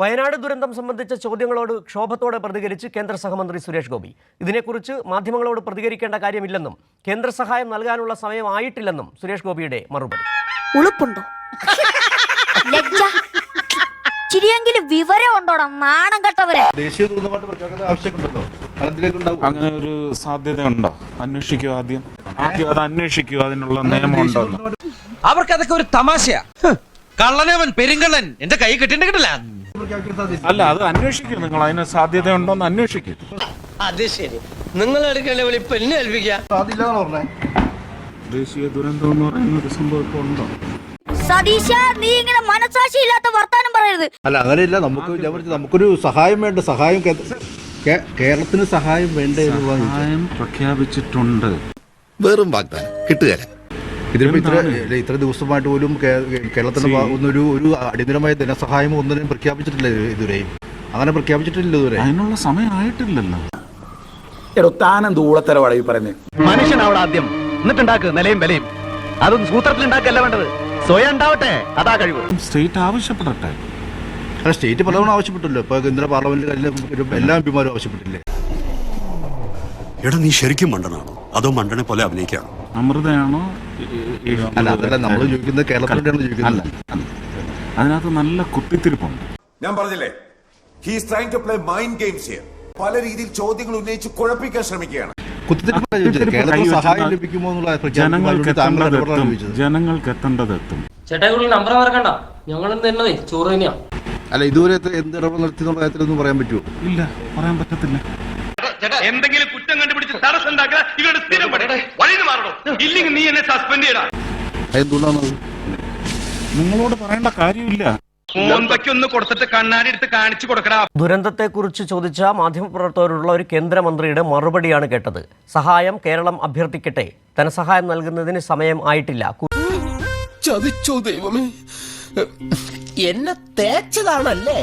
വയനാട് ദുരന്തം സംബന്ധിച്ച ചോദ്യങ്ങളോട് ക്ഷോഭത്തോടെ പ്രതികരിച്ച് കേന്ദ്ര സഹമന്ത്രി സുരേഷ് ഗോപി. ഇതിനെക്കുറിച്ച് മാധ്യമങ്ങളോട് പ്രതികരിക്കേണ്ട കാര്യമില്ലെന്നും കേന്ദ്ര സഹായം നൽകാനുള്ള സമയമായിട്ടില്ലെന്നും സുരേഷ് ഗോപിയുടെ മറുപടി. ഉളുപ്പുണ്ടോ? ചിരിയെങ്കിലും വിവരം ഉണ്ടോടാ നാണം കെട്ടവരെ? ദേശീയ ദുരന്തമായിട്ട് പ്രഖ്യാപിക്കേണ്ട ആവശ്യമൊന്നുണ്ടല്ലോ അതെന്തിലേക്ക് അങ്ങനെ ഒരു സാധ്യതയുണ്ടോ? അന്വേഷിക്കൂ ആദ്യം. ആദ്യം അത് അന്വേഷിക്കൂ അതിനുള്ള നിയമമുണ്ടോ അവർക്ക് അതൊക്കെ ഒരു തമാശയാ. കള്ളനവൻ പെരുങ്കള്ളൻ എന്റെ കൈ കെട്ടിണ്ട് കിട്ടില്ല അല്ല അത് അന്വേഷിക്കൂ. നിങ്ങൾ അതിന് സാധ്യത ഉണ്ടോന്ന് അന്വേഷിക്കൂ. അത് ശരി. നിങ്ങൾ എടുക്കേണ്ട വിളി പെണ്ണ് ഏൽപ്പിക്കുക അതില്ലാന്നാണ് പറഞ്ഞത് ദേശീയ ദുരന്തം എന്ന് പറയുന്ന ഒരു സംഭവം ഉണ്ടോ? സതീശ നീ ഇങ്ങനെ മനസാക്ഷി ഇല്ലാത്ത വർത്താനം പറയരുത്. അല്ല അങ്ങനെയില്ല. നമുക്ക് ഞാൻ നമുക്കൊരു സഹായം വേണ്ട. സഹായം കേ- കേ- കേരളത്തിന് സഹായം വേണ്ടേ ചോദിച്ചത്. സഹായം പ്രഖ്യാപിച്ചിട്ടുണ്ട്. വെറും വാഗ്ദാനം. കിട്ടുകയില്ല. ഇതിപ്പോ ഇത്ര ദിവസമായിട്ട് പോലും കേരളത്തിന്റെ ഭാഗത്തുനിന്ന് ഒന്നൊരു ഒരു അടിയന്തരമായ ധനസഹായം ഒന്നിനും പ്രഖ്യാപിച്ചിട്ടില്ല ഇതുവരെയും അങ്ങനെ പ്രഖ്യാപിച്ചിട്ടില്ല ഇതുവരെ. അതിനുള്ള സമയമായിട്ടില്ലല്ലോ എടോ ഈ പറയുന്നത് മനുഷ്യനാവണം ആദ്യം. എന്നിട്ടുണ്ടാക്ക് നിലയും വിലയും. അതൊന്നും സൂത്രത്തിൽ ഉണ്ടാക്കല്ല വേണ്ടത്. സ്വയം ഉണ്ടാവട്ടെ. അതാ കഴിവ്. സ്റ്റേറ്റ് ആവശ്യപ്പെടട്ടെ. അല്ല സ്റ്റേറ്റ് പലതവണ ആവശ്യപ്പെട്ടല്ലോ. ഇപ്പൊ കേന്ദ്ര പാർലമെന്റിൽ എല്ലാ എംപിമാരും ആവശ്യപ്പെട്ടില്ലേ? എടാ നീ ശരിക്കും മണ്ടനാണോ? അതോ മണ്ടനെ പോലെ അഭിനയിക്കാണോ? അമൃതയാണോ അല്ല അതല്ല നമ്മൾ ചോദിക്കുന്നത് കേരളത്തിലൂടെയാണ് ചോദിക്കുന്നത്. അതിനകത്ത് നല്ല കുത്തിത്തിരിപ്പുണ്ട്. ഞാൻ പറഞ്ഞില്ലേ? He's trying to play mind games here പല രീതിയിൽ ചോദ്യങ്ങൾ ഉന്നയിച്ച് കുഴപ്പിക്കാൻ ശ്രമിക്കുകയാണ്. ജനങ്ങൾക്ക് എത്തേണ്ടത് എത്തും. ചോദിച്ചത്. ജനങ്ങൾക്ക് എത്തേണ്ടത് എത്തും. ചേട്ടാ കൂടുതൽ നമ്പർ മറക്കണ്ട. ഞങ്ങളും തരണതേ ചോറ് തന്നെയാ. അല്ല ഇതുവരെ എന്ത് ഇടപെടൽ നടത്തി എന്നുള്ള കാര്യത്തിലൊന്നും പറയാൻ പറ്റുമോ? ഇല്ല പറയാൻ പറ്റത്തില്ല. എന്തെങ്കിലും കുറ്റം കണ്ടുപിടിച്ച് തടസ്സം ഉണ്ടാക്കുക ഇവരുടെ സ്ഥിരം പണി. വഴി മാറണോ? ഇല്ലെങ്കിൽ നീ എന്നെ സസ്പെൻഡ് ചെയ്യടാ. നിങ്ങളോട് പറയേണ്ട കാര്യമില്ല. ദുരന്തത്തെ കൊടുത്തിട്ട് കണ്ണാടി എടുത്ത് കാണിച്ചു കൊടുക്കടാ. ദുരന്തത്തെക്കുറിച്ച് ചോദിച്ച മാധ്യമപ്രവർത്തകരോടുള്ള ഒരു കേന്ദ്രമന്ത്രിയുടെ മറുപടിയാണ് കേട്ടത്. സഹായം കേരളം അഭ്യർത്ഥിക്കട്ടെ. ധനസഹായം നൽകുന്നതിന് സമയം ആയിട്ടില്ല. ചതിച്ചോ ദൈവമേ. എന്നെ തേച്ചതാണല്ലേ?